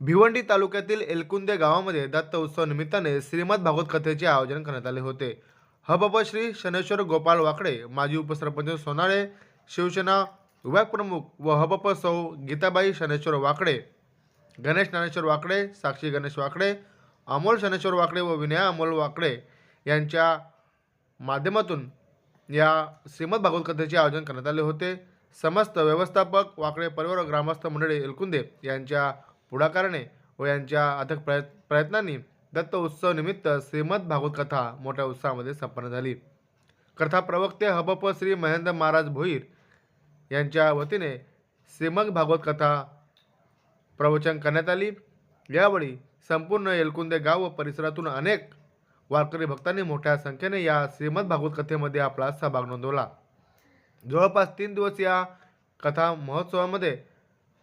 भिवंडी तालुक्यातील एलकुंदे गावामध्ये दत्त उत्सव निमित्ताने श्रीमद भागवत कथेचे आयोजन करण्यात आले होते. हबप श्री शनेश्वर गोपाल वाकडे माजी उपसरपंच सोनाळे शिवसेना विभाग प्रमुख व हबप सौ गीताबाई शनेश्वर वाकडे गणेश ज्ञानेश्वर वाकडे साक्षी गणेश वाकडे अमोल शनेश्वर वाकडे व विनया अमोल वाकडे यांच्या माध्यमातून या श्रीमद भागवत कथेचे आयोजन करण्यात आले होते. समस्त व्यवस्थापक वाकडे परिवार ग्रामस्थ मंडळी एलकुंदे यांच्या पुढाकाराने व यांच्या अथक प्रयत् प्रयत्नांनी दत्त उत्सव निमित्त श्रीमद भागवत कथा मोठ्या उत्साहामध्ये संपन्न झाली. कथा प्रवक्ते हबप श्री महेंद्र महाराज भोईर यांच्या वतीने श्रीमद भागवत कथा प्रवचन करण्यात आली. यावेळी संपूर्ण एलकुंदे गाव व परिसरातून अनेक वारकरी भक्तांनी मोठ्या संख्येने या श्रीमद भागवत कथेमध्ये आपला सहभाग नोंदवला. जवळपास तीन दिवस या कथा महोत्सवामध्ये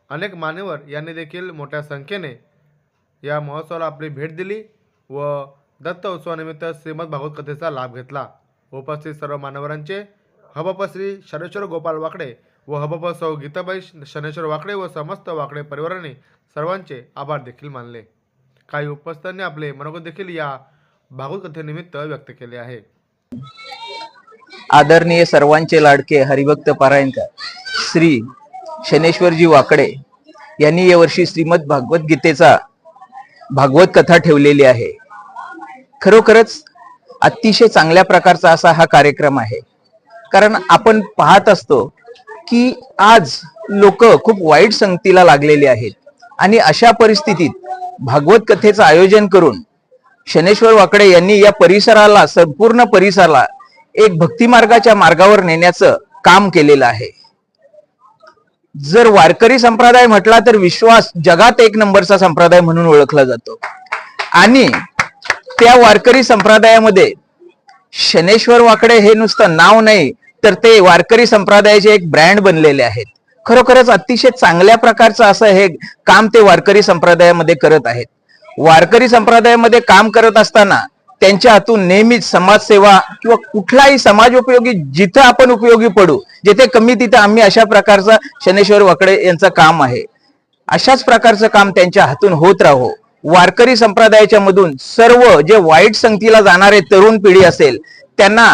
अनेक मान्यवर यांनी देखील मोठ्या संख्येने या महोत्सवाला आपली भेट दिली व दत्त उत्सवानिमित्त श्रीमद भागवत कथेचा लाभ घेतला. उपस्थित सर्व मान्यवरांचे हबप श्री शनेश्वर गोपाल वाकडे व हबप सौ गीताबाई शनेश्वर वाकडे व समस्त वाकडे परिवाराने सर्वांचे आभार देखील मानले. काही उपस्थितांनी आपले मनोगत देखील या भागवत कथेनिमित्त व्यक्त केले आहे. आदरणीय सर्वांचे लाडके हरिभक्त पारायणकर श्री शनेश्वरजी वाकडे यांनी यावर्षी श्रीमद भागवत गीतेचा भागवत कथा ठेवलेली आहे. खरोखरच अतिशय चांगल्या प्रकारचा असा हा कार्यक्रम आहे. कारण आपण पाहत असतो की आज लोक खूप वाईट संगतीला लागलेली आहेत आणि अशा परिस्थितीत भागवत कथेचं आयोजन करून शनेश्वर वाकडे यांनी या परिसराला संपूर्ण परिसराला एक भक्तिमार्गाच्या मार्गावर नेण्याचं काम केलेलं आहे. जर वारकरी संप्रदाय म्हटला तर विश्वास जगात एक नंबरचा संप्रदाय म्हणून ओळखला जातो. आणि त्या वारकरी संप्रदायामध्ये शनेश्वर वाकडे हे नुसतं नाव नाही तर ते वारकरी संप्रदायाचे एक ब्रँड बनलेले आहेत. खरोखरच अतिशय चांगल्या प्रकारचं असं हे काम ते वारकरी संप्रदायामध्ये करत आहेत. वारकरी संप्रदायामध्ये काम करत असताना त्यांच्या हातून नेहमीच समाजसेवा किंवा कुठलाही समाज उपयोगी जिथं आपण उपयोगी पडू जिथे कमी तिथं आम्ही अशा प्रकारचं शनेश्वर वाकडे यांचं काम आहे. अशाच प्रकारचं काम त्यांच्या हातून होत राहो. वारकरी संप्रदायाच्या मधून सर्व जे वाईट संगतीला जाणारे तरुण पिढी असेल त्यांना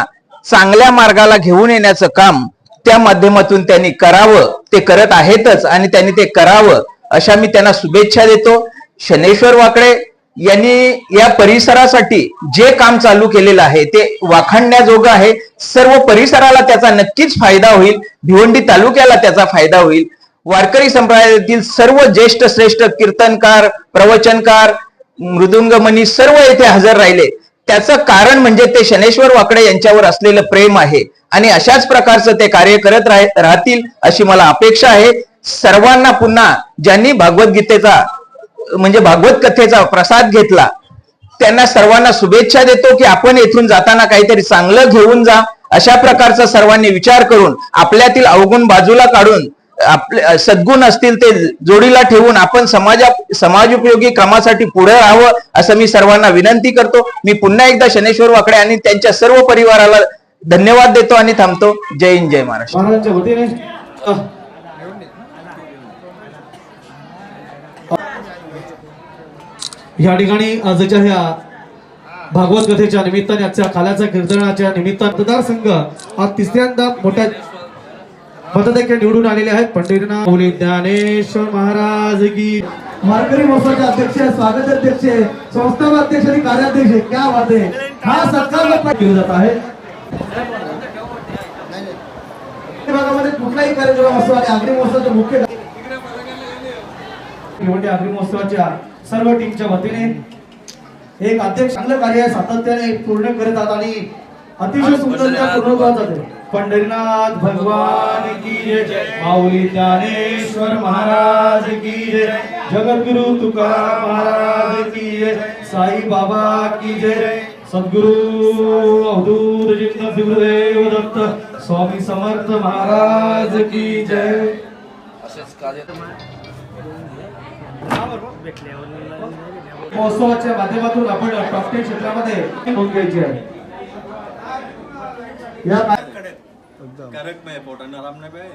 चांगल्या मार्गाला घेऊन येण्याचं काम त्या माध्यमातून त्यांनी करावं. ते करत आहेतच आणि त्यांनी ते करावं अशा मी त्यांना शुभेच्छा देतो. शनेश्वर वाकडे यांनी या परिसरासाठी जे काम चालू केलेलं आहे ते वाखाणण्याजोगं आहे. सर्व परिसराला त्याचा नक्कीच फायदा होईल. भिवंडी तालुक्याला त्याचा फायदा होईल. वारकरी संप्रदायातील सर्व ज्येष्ठ श्रेष्ठ कीर्तनकार प्रवचनकार मृदुंगमणी सर्व येथे हजर राहिले. त्याचं कारण म्हणजे ते शनेश्वर वाकडे यांच्यावर असलेलं प्रेम आहे. आणि अशाच प्रकारचं ते कार्य करत राहतील अशी मला अपेक्षा आहे. सर्वांना पुन्हा ज्यांनी भगवद्गीतेचा म्हणजे भागवत कथेचा प्रसाद घेतला. त्यांना सर्वांना शुभेच्छा देतो की आपण येथून जाताना काहीतरी चांगलं घेऊन जा. अशा प्रकारचा सर्वांनी विचार करून आपल्यातील अवगुण बाजूला काढून आपले सद्गुण असतील ते जोडीला ठेवून आपण समाजा समाजोपयोगी कामासाठी पुढे राहावं असं मी सर्वांना विनंती करतो. मी पुन्हा एकदा शनेश्वर वाकडे आणि त्यांच्या सर्व परिवाराला धन्यवाद देतो आणि थांबतो. जय हिंद जय महाराष्ट्र. या ठिकाणी आजच्या ह्या भागवत कथेच्या निमित्ताने आजच्या काल्याच्या कीर्तनाच्या निमित्ताने मतदारसंघ हा तिसऱ्यांदा मोठ्या मतदार निवडून आलेले आहेत. पंडितनाथ मौली ज्ञानेश्वर महाराज की वारकरी महोत्सवाचे अध्यक्ष स्वागत अध्यक्ष संस्थापक अध्यक्ष आणि कार्याध्यक्ष क्या बात आहे. हा सत्कार केला जात आहे. भागामध्ये कुठलाही कार्यक्रम असतो आणि आगरी महोत्सवाचे मुख्य निवडणे आगरी महोत्सवाच्या सर्व टीमच्या वतीने एक अध्यक्ष चांगलं कार्य सातत्याने पूर्ण करत आहात आणि अतिशय सुंदर त्या पूर्ण जाते पंढरीनाथ भगवान की जय. माऊली ज्ञानेश्वर महाराज की जय. जगद्गुरु तुकाराम महाराज की जय. साई बाबा की जय. सद्गुरु अवधूत जिंद गुरुदेव दत्त. स्वामी समर्थ महाराज की जय. महोत्सवाच्या माध्यमातून आपण टॉपटेन क्षेत्रामध्ये नोंद घ्यायची आहे. या करेक्ट में पोटन आराम ने पे